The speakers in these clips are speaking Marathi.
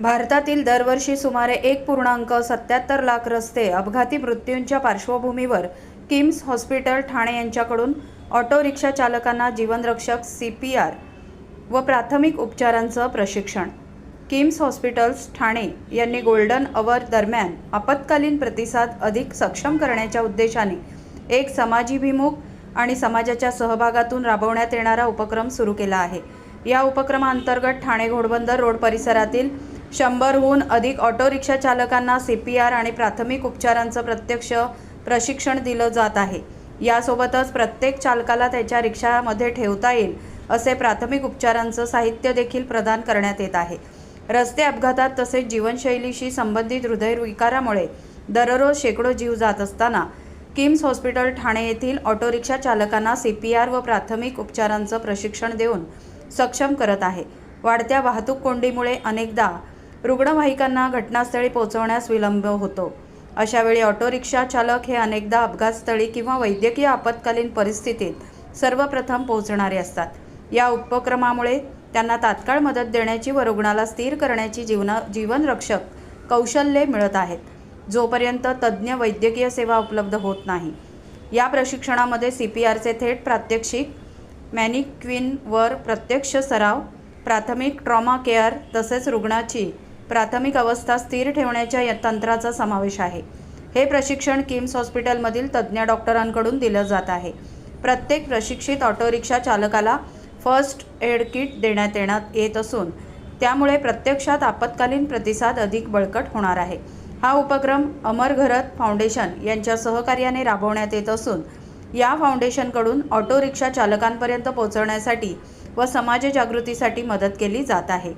भारतातील दरवर्षी सुमारे एक पूर्णांक सत्याहत्तर लाख रस्ते अपघाती मृत्यूंच्या पार्श्वभूमीवर किम्स हॉस्पिटल ठाणे यांच्याकडून ऑटो रिक्षा चालकांना जीवनरक्षक सी पी आर व प्राथमिक उपचारांचं प्रशिक्षण. किम्स हॉस्पिटल्स ठाणे यांनी गोल्डन अवर दरम्यान आपत्कालीन प्रतिसाद अधिक सक्षम करण्याच्या उद्देशाने एक समाजीभिमुख आणि समाजाच्या सहभागातून राबवण्यात येणारा उपक्रम सुरू केला आहे. या उपक्रमाअंतर्गत ठाणे घोडबंदर रोड परिसरातील शंभरहून अधिक ऑटो रिक्षा चालकांना सी पी आर आणि प्राथमिक उपचारांचं प्रत्यक्ष प्रशिक्षण दिलं जात आहे. यासोबतच प्रत्येक चालकाला त्याच्या रिक्षामध्ये ठेवता येईल असे प्राथमिक उपचारांचं साहित्य देखील प्रदान करण्यात येत आहे. रस्ते अपघातात तसेच जीवनशैलीशी संबंधित हृदयविकारामुळे दररोज शेकडो जीव जात असताना किम्स हॉस्पिटल ठाणे येथील ऑटो रिक्षा चालकांना सी पी आर व प्राथमिक उपचारांचं प्रशिक्षण देऊन सक्षम करत आहे. वाढत्या वाहतूक कोंडीमुळे अनेकदा रुग्णवाहिकांना घटनास्थळी पोहोचवण्यास विलंब होतो. अशावेळी ऑटो रिक्षा चालक हे अनेकदा अपघातस्थळी किंवा वैद्यकीय आपत्कालीन परिस्थितीत सर्वप्रथम पोहोचणारे असतात. या उपक्रमामुळे त्यांना तात्काळ मदत देण्याची व रुग्णाला स्थिर करण्याची जीवना जीवनरक्षक कौशल्ये मिळत आहेत. जोपर्यंत तज्ज्ञ वैद्यकीय सेवा उपलब्ध होत नाही. या प्रशिक्षणामध्ये सी पी आरचे थेट प्रात्यक्षिक मॅनिक्विनवर प्रत्यक्ष सराव प्राथमिक ट्रॉमा केअर तसेच रुग्णाची प्राथमिक अवस्था स्थिर ठेवण्याच्या या तंत्राचा समावेश आहे. हे प्रशिक्षण किम्स हॉस्पिटलमधील तज्ज्ञ डॉक्टरांकडून दिलं जात आहे. प्रत्येक प्रशिक्षित ऑटोरिक्षा चालकाला फर्स्ट एड किट देण्यात येण्यात येत असून त्यामुळे प्रत्यक्षात आपत्कालीन प्रतिसाद अधिक बळकट होणार आहे. हा उपक्रम अमर घरत फाउंडेशन यांच्या सहकार्याने राबवण्यात येत असून या फाउंडेशनकडून ऑटो रिक्षा चालकांपर्यंत पोहोचवण्यासाठी व समाज जागृतीसाठी मदत केली जात आहे.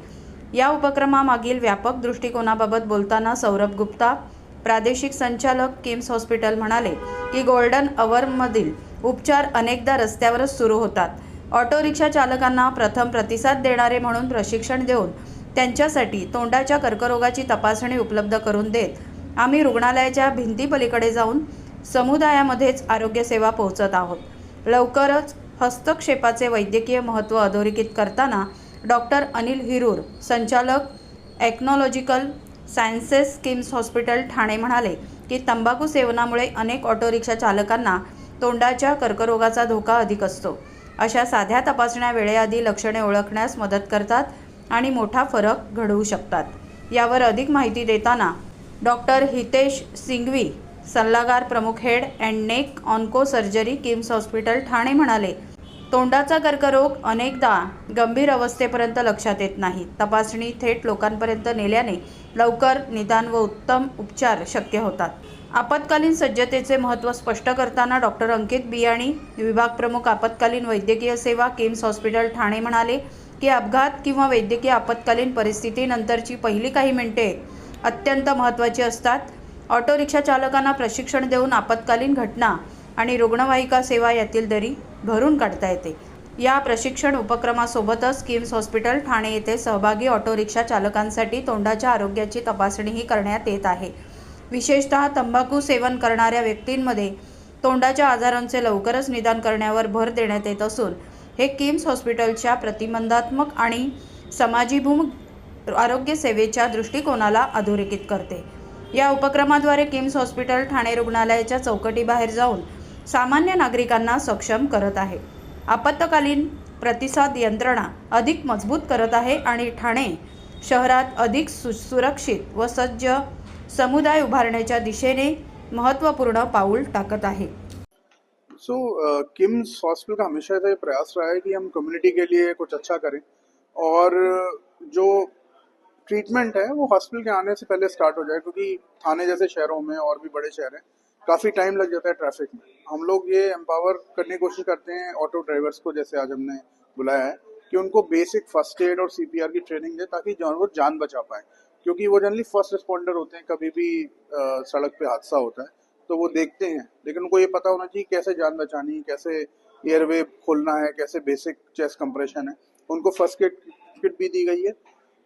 या उपक्रमामागील व्यापक दृष्टिकोनाबाबत बोलताना सौरभ गुप्ता प्रादेशिक संचालक किम्स हॉस्पिटल म्हणाले की गोल्डन अवरमधील उपचार अनेकदा रस्त्यावरच सुरू होतात. ऑटो रिक्षा चालकांना प्रथम प्रतिसाद देणारे म्हणून प्रशिक्षण देऊन त्यांच्यासाठी तोंडाच्या कर्करोगाची तपासणी उपलब्ध करून देत आम्ही रुग्णालयाच्या भिंतीपलीकडे जाऊन समुदायामध्येच आरोग्यसेवा पोहोचत आहोत. लवकरच हस्तक्षेपाचे वैद्यकीय महत्त्व अधोरेखित करताना डॉक्टर अनिल हिरूर संचालक oncological sciences KIMS hospital Thane म्हणाले की तंबाखू सेवनामुळे अनेक ऑटो रिक्षा चालकांना तोंडाच्या कर्करोगाचा धोका अधिक असतो. अशा साध्या तपासण्या वेळेआधी लक्षणे ओळखण्यास मदत करतात आणि मोठा फरक घडवू शकतात. यावर अधिक माहिती देताना डॉक्टर हितेश सिंघवी सल्लागार प्रमुख head and neck onco surgery KIMS hospital Thane म्हणाले तोंडाचा कर्करोग अनेकदा गंभीर अवस्थेपर्यंत लक्षात येत नाही. तपासणी थेट लोकांपर्यंत नेल्याने लवकर निदान व उत्तम उपचार शक्य होतात. आपत्कालीन सज्जतेचे महत्त्व स्पष्ट करताना डॉक्टर अंकित बियाणी विभाग प्रमुख आपत्कालीन वैद्यकीय सेवा किम्स हॉस्पिटल ठाणे म्हणाले की अपघात किंवा वैद्यकीय आपत्कालीन परिस्थितीनंतरची पहिली काही मिनिटे अत्यंत महत्त्वाची असतात. ऑटो रिक्षा चालकांना प्रशिक्षण देऊन आपत्कालीन घटना आणि रुग्णवाहिका सेवा यातील दरी भरून काढता येते. या प्रशिक्षण उपक्रमासोबतच किम्स हॉस्पिटल ठाणे येथे सहभागी ऑटो रिक्षा चालकांसाठी तोंडाच्या आरोग्याची तपासणीही करण्यात येत आहे. विशेषतः तंबाखू सेवन करणाऱ्या व्यक्तींमध्ये तोंडाच्या आजारांचे लवकरच निदान करण्यावर भर देण्यात येत असून हे किम्स हॉस्पिटलच्या प्रतिबंधात्मक आणि समाजीभूमुख आरोग्य सेवेच्या दृष्टिकोनाला अधोरेखित करते. या उपक्रमाद्वारे किम्स हॉस्पिटल ठाणे रुग्णालयाच्या चौकटीबाहेर जाऊन सामान्य नागरिकांना सक्षम करत आहे. आपत्कालीन प्रतिसाद यंत्रणा अधिक मजबूत करत आहे आणि ठाणे शहरात अधिक सु सुरक्षित व सज्ज समुदाय उभारण्याच्या दिशेने महत्त्वपूर्ण पाऊल टाकत आहे. सो किम्स हॉस्पिटल का हमेशा ऐसा प्रयास रहा है कि हम कम्युनिटी के लिए कुछ अच्छा करें और uh, जो ट्रीटमेंट है वो हॉस्पिटल के आने से पहले स्टार्ट हो जाए क्योंकि थाने जैसे शहरों में और भी बड़े शहर हैं। काफ़ी टाइम लग जाता है ट्रैफ़िक में। हम लोग ये एम्पावर करने की कोशिश करते हैं ऑटो ड्राइवर्स को जैसे आज हमने बुलाया है कि उनको बेसिक फ़र्स्ट एड और सीपीआर की ट्रेनिंग दे ताकि जान वो जान बचा पाए। क्योंकि वो जनरली फ़र्स्ट रिस्पॉन्डर होते हैं कभी भी अ, सड़क पे हादसा होता है तो वो देखते हैं। लेकिन उनको ये पता होना चाहिए कैसे जान बचानी कैसे एयरवे खोलना है कैसे बेसिक चेस्ट कंप्रेशन है। उनको फ़र्स्ट किट किट भी दी गई है।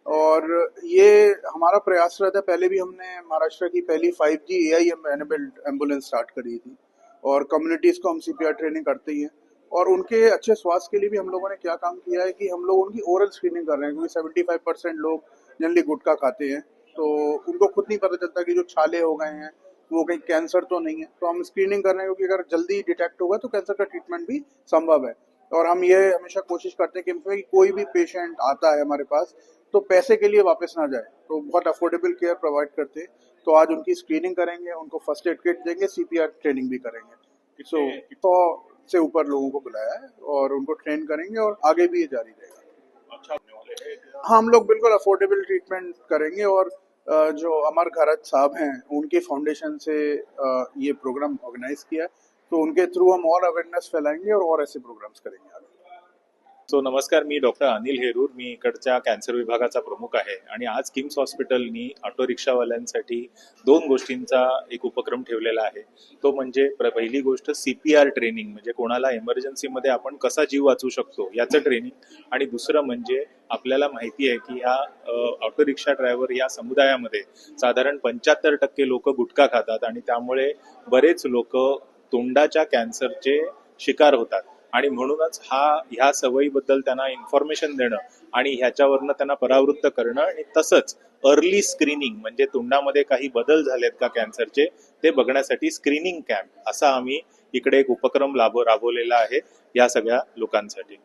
और ये हमारा प्रयास रहता है पहले भी हमने महाराष्ट्र की पहली five G A I enabled ambulance start करी थी और कम्युनिटीज़ को हम सीपीआर ट्रेनिंग करते ही हैं। और उनके अच्छे स्वास्थ्य के लिए भी हम लोगों ने क्या काम किया है कि हम लोग उनकी ओरल स्क्रीनिंग कर रहे हैं, क्योंकि सेवेंटी फाइव परसेंट लोग जनरली गुटखा खाते हैं। तो उनको खुद नहीं पता चलता कि जो छाले हो गए हैं, वो कहीं कैंसर तो नहीं है। तो हम स्क्रीनिंग कर रहे हैं, क्योंकि अगर जल्दी डिटेक्ट होगा तो कैंसर का ट्रीटमेंट भी संभव है। और हम ये हमेशा कोशिश करते हैं कि कोई भी पेशेंट आता है हमारे पास तो पैसे के लिए वापस ना जाए। तो बहुत अफोर्डेबल केयर प्रोवाइड करते। हैं तो आज उनकी स्क्रीनिंग करेंगे उनको फ़र्स्ट एड किट देंगे सीपीआर ट्रेनिंग भी करेंगे। सो सौ से ऊपर लोगों को बुलाया है और उनको ट्रेन करेंगे और आगे भी ये जारी रहेगा। अच्छा हम लोग बिल्कुल अफोर्डेबल ट्रीटमेंट करेंगे और जो अमर घरत साहब हैं उनके फाउंडेशन से ये प्रोग्राम ऑर्गेनाइज किया है। तो उनके थ्रू हम और अवेयरनेस फैलाएँगे और और ऐसे प्रोग्राम्स करेंगे आगे। सो नमस्कार मी डॉक्टर अनिल हेरूर. मी इकडच्या कॅन्सर विभागाचा प्रमुख आहे. आणि आज किम्स हॉस्पिटलनी ऑटो रिक्षावाल्यांसाठी दोन गोष्टींचा एक उपक्रम ठेवलेला आहे. तो म्हणजे पहिली गोष्ट सी पी आर ट्रेनिंग. म्हणजे कोणाला इमर्जन्सीमध्ये आपण कसा जीव वाचू शकतो याचं ट्रेनिंग. आणि दुसरं म्हणजे आपल्याला माहिती आहे की ह्या ऑटो रिक्षा ड्रायव्हर या समुदायामध्ये साधारण पंच्याहत्तर टक्के लोक गुटखा खातात. आणि त्यामुळे बरेच लोक तोंडाच्या कॅन्सरचे शिकार होतात. आणि म्हणूनच हा ह्या सवयीबद्दल त्यांना इन्फॉर्मेशन देणं आणि ह्याच्यावरनं त्यांना परावृत्त करणं आणि तसंच अर्ली स्क्रीनिंग म्हणजे तोंडामध्ये काही बदल झालेत का कॅन्सरचे ते बघण्यासाठी स्क्रीनिंग कॅम्प असा आम्ही इकडे एक उपक्रम लाभ राबवलेला आहे या सगळ्या लोकांसाठी.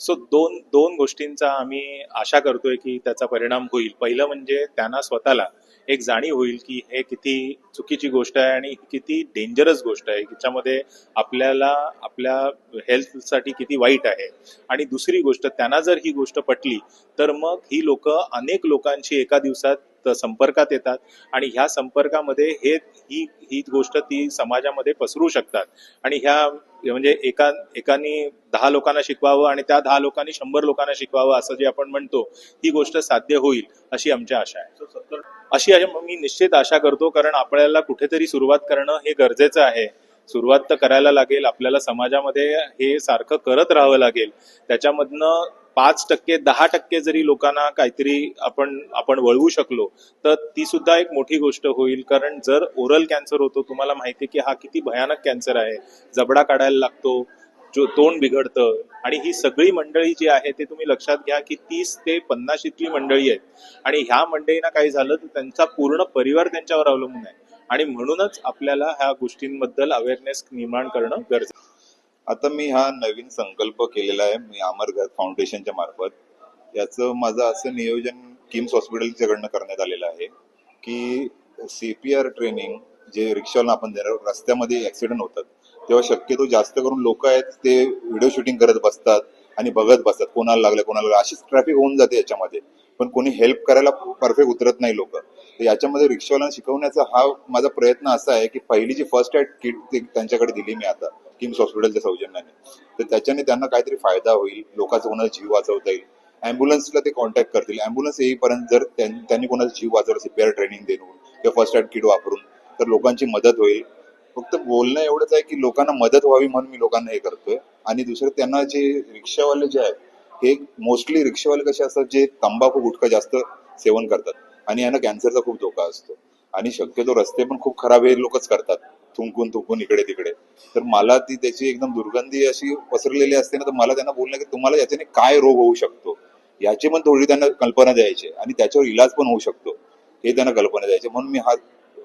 सो दोन दोन गोष्टींचा आम्ही आशा करतोय की त्याचा परिणाम होईल. पहिलं म्हणजे त्यांना स्वतःला एक जाणीव होईल की हे किती चुकीची गोष्ट आहे आणि किती डेंजरस गोष्ट आहे ज्याच्यामध्ये आपल्याला आपल्या हेल्थसाठी किती वाईट आहे. आणि दुसरी गोष्ट त्यांना जर ही गोष्ट पटली तर मग ही लोक अनेक लोकांशी एका दिवसात संपर्कात येतात आणि ह्या संपर्कामध्ये हे ही ही गोष्ट ती समाजामध्ये पसरू शकतात. आणि ह्या म्हणजे एका एकानी दहा लोकांना शिकवावं आणि त्या दहा लोकांनी शंभर लोकांना शिकवावं असं जे आपण म्हणतो ही गोष्ट साध्य होईल अशी आमची आशा आहे. अशी मी निश्चित आशा करतो कारण आपल्याला कुठेतरी सुरुवात करणं हे गरजेचं आहे. सुरुवात तर करायला लागेल आपल्याला समाजामध्ये हे सारखं करत राहावं लागेल. त्याच्यामधनं पाच टक्के दहा टक्के जरी लोकांना काहीतरी आपण आपण वळवू शकलो तर ती सुद्धा एक मोठी गोष्ट होईल. कारण जर ओरल कॅन्सर होतो तुम्हाला माहिती की हा किती भयानक कॅन्सर आहे. जबडा काढायला लागतो जो तोंड बिघडतं आणि ही सगळी मंडळी जी आहे ते तुम्ही लक्षात घ्या की तीस ते पन्नास इतकी मंडळी आहेत. आणि ह्या मंडळींना काही झालं तर त्यांचा पूर्ण परिवार त्यांच्यावर अवलंबून आहे. आणि म्हणूनच आपल्याला ह्या गोष्टींबद्दल अवेअरनेस निर्माण करणं गरजेचं आता मी हा नवीन संकल्प केलेला आहे मी अमरघात फाउंडेशनच्या मार्फत. याचं माझं असं नियोजन किम्स हॉस्पिटलच्याकडनं करण्यात आलेलं आहे की सी पी आर ट्रेनिंग जे रिक्षावाला आपण देणार रस्त्यामध्ये ऍक्सिडेंट होतात तेव्हा शक्यतो जास्त करून लोक आहेत ते व्हिडिओ शूटिंग करत बसतात आणि बघत बसतात कोणाला लागलं कोणाला लागलं. अशीच ट्रॅफिक होऊन जाते याच्यामध्ये पण कोणी हेल्प करायला परफेक्ट उतरत नाही लोक. तर याच्यामध्ये रिक्षावाल्यांना शिकवण्याचा हा माझा प्रयत्न असा आहे की पहिली जी फर्स्ट एड किट त्यांच्याकडे दिली मी आता किम्स हॉस्पिटलच्या सौजन्याने. तर त्याच्याने त्यांना काहीतरी फायदा होईल लोकांचा कोणाचा जीव वाचवता येईल. अँब्युलन्सला ते कॉन्टॅक्ट करतील. अँब्युलन्स येईपर्यंत जर त्यांनी कोणाचा जीव वाचवला सीपीआर ट्रेनिंग देऊन किंवा फर्स्ट एड किट वापरून तर लोकांची मदत होईल. फक्त बोलणं एवढंच आहे की लोकांना मदत व्हावी म्हणून मी लोकांना हे करतोय. आणि दुसरं त्यांना जे रिक्षावाले जे आहेत हे मोस्टली रिक्षावाले कसे असतात जे तंबाखू गुटखा जास्त सेवन करतात. आणि यांना कॅन्सरचा खूप धोका असतो. आणि शक्यतो रस्ते पण खूप खराब हे लोकच करतात. थुंकून थुंकून इकडे तिकडे. तर मला ती त्याची एकदम दुर्गंधी अशी पसरलेली असते ना तर मला त्यांना बोलणं की तुम्हाला याच्याने काय रोग होऊ शकतो? याची पण थोडी त्यांना कल्पना द्यायची आणि त्याच्यावर इलाज पण होऊ शकतो. हे त्यांना कल्पना द्यायची. म्हणून मी हा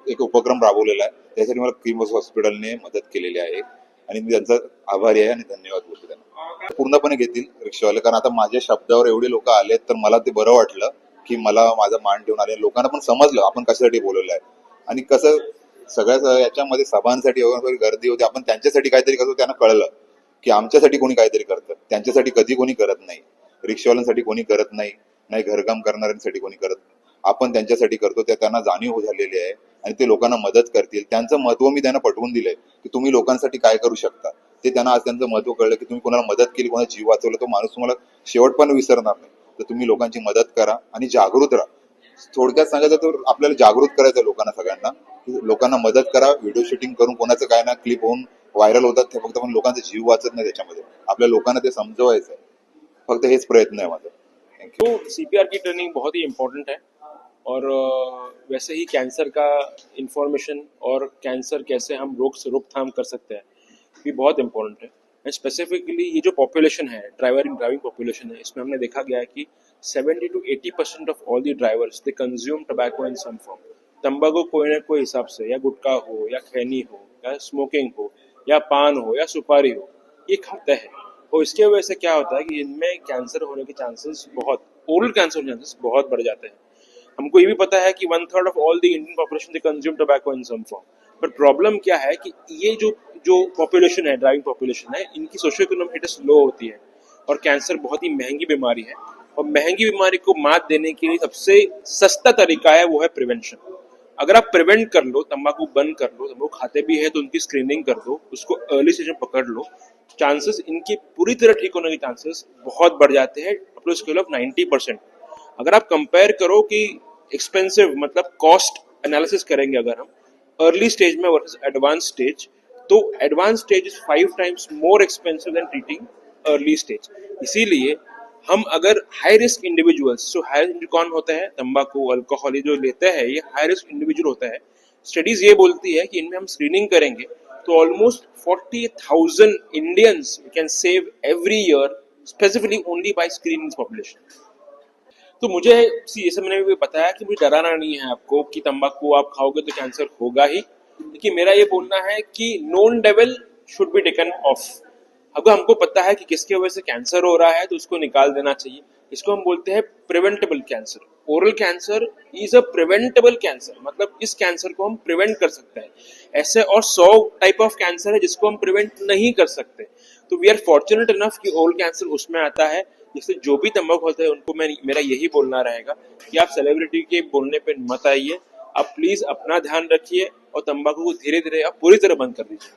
एक उपक्रम राबवलेला आहे. त्यासाठी मला क्रीमस हॉस्पिटलने मदत केलेली आहे आणि मी त्यांचा आभारी आहे आणि धन्यवाद बोलतो त्यांना. पूर्णपणे घेतील रिक्षावाले. कारण आता माझ्या शब्दावर एवढे लोक आलेत तर मला ते बरं वाटलं की मला माझा मान ठेवून आले. लोकांना पण समजलं आपण कशासाठी बोलवलं आहे आणि कसं सगळ्या याच्यामध्ये सभांसाठी वगैरे गर्दी होती. आपण त्यांच्यासाठी काहीतरी करतो त्यांना कळलं की आमच्यासाठी कोणी काहीतरी करतं. त्यांच्यासाठी कधी कोणी करत नाही. रिक्षावाल्यांसाठी कोणी करत नाही. नाही घरकाम करणाऱ्यांसाठी कोणी करत आपण त्यांच्यासाठी करतो त्या त्यांना जाणीव झालेली आहे आणि ते लोकांना मदत करतील. त्यांचं महत्त्व मी त्यांना पटवून दिलंय की तुम्ही लोकांसाठी काय करू शकता. ते त्यांना आज त्यांचं महत्त्व कळलं की तुम्ही कोणाला मदत केली कोणाला जीव वाचवला तो माणूस तुम्हाला शेवट पण विसरणार नाही. तर तुम्ही लोकांची मदत करा आणि जागृत राहा. थोडक्यात सांगायचं तर आपल्याला जागृत करायचं लोकांना सगळ्यांना लोकांना मदत करा व्हिडिओ शूटिंग करून कोणाचं काय ना क्लिप होऊन व्हायरल होतात ते फक्त पण लोकांचा जीव वाचत नाही त्याच्यामध्ये. आपल्या लोकांना ते समजवायचं आहे फक्त हेच प्रयत्न आहे माझा. थँक्यू सीपीआर की ट्रेनिंग बहुत ही इम्पोर्टेंट है. और वैसे ही कैंसर का इंफॉर्मेशन और कैंसर कैसे हम रोक रोकथाम कर सकते हैं भी बहुत इम्पोर्टेंट है. एंड स्पेसिफिकली ये जो पॉपुलेशन है ड्राइवर ड्राइविंग पॉपुलेशन है इसमें हमने देखा गया है कि 70 to 80 percent of all the drivers they consume tobacco in some form तंबाकू कोई ना कोई हिसाब से, या गुटखा हो, या खैनी हो, या स्मोकिंग हो, या पान हो, या सुपारी हो, ये खाते हैं। और इसके वजह से क्या होता है कि इनमें कैंसर होने के चांसेस बहुत ओरल कैंसर होने के चांसेस बहुत बढ़ जाते हैं। हमको ये भी पता है कि one third of all the Indian population they consume tobacco in some form per problem क्या है कि ये जो जो पॉपुलेशन है ड्राइविंग पॉपुलेशन है, इनकी सोशो इकोनॉमिक स्टेटस लो होती है। और कैंसर बहुत ही महँगी बीमारी है। और महँगी बीमारी को मात देने के लिए सबसे सस्ता तरीका है, वो है प्रिवेंशन अगर आप प्रिवेंट कर लो, तंबाकू बंद कर लो, तंबाकू खाते भी है तो उनकी स्क्रीनिंग कर दो, उसको अर्ली स्टेज में पकड़ लो चांसेस इनके पूरी तरह ठीक होने के चांसेस बहुत बढ़ जाते हैं up to scale of 90 percent अगर आप कंपेयर करो कि एक्सपेंसिव मतलब कॉस्ट एनालिसिस करेंगे अगर हम अर्ली स्टेज में वर्सेस एडवांस स्टेज तो advance stage is five times more expensive than treating early stage इसीलिए हम अगर हाई रिस्क इंडिविजुअल्स जो हाई रिस्क कौन होते हैं? तंबाकू अल्कोहल जो लेते हैं, ये हाई रिस्क इंडिविजुअल होता है। स्टडीज़ ये बोलती है कि इनमें हम स्क्रीनिंग करेंगे तो almost forty thousand Indians can save every year specifically only by screening population तो मुझे सी सब मैंने भी बताया कि मुझे डराना नहीं है आपको कि तंबाकू आप खाओगे तो कैंसर होगा ही। लेकिन मेरा ये बोलना है कि नॉन डेवल शुड बी टेकन ऑफ़ अगर हमको पता है कि किसके वजह से कैंसर हो रहा है तो उसको निकाल देना चाहिए। इसको हम बोलते हैं preventable cancer oral cancer is a preventable cancer मतलब इस कैंसर को हम प्रिवेंट कर सकते हैं। ऐसे और सौ टाइप ऑफ़ कैंसर है जिसको हम प्रिवेंट नहीं कर सकते। तो वी आर फॉर्चुनेट इनफ कि ओरल कैंसर उसमें आता है। जिससे जो भी तंबाकू होता है, उनको मैं, मेरा यही बोलना रहेगा कि आप सेलिब्रिटी के बोलने पर मत आइए। आप प्लीज़ अपना ध्यान रखिए और तंबाकू को धीरे धीरे आप पूरी तरह बंद कर दीजिए।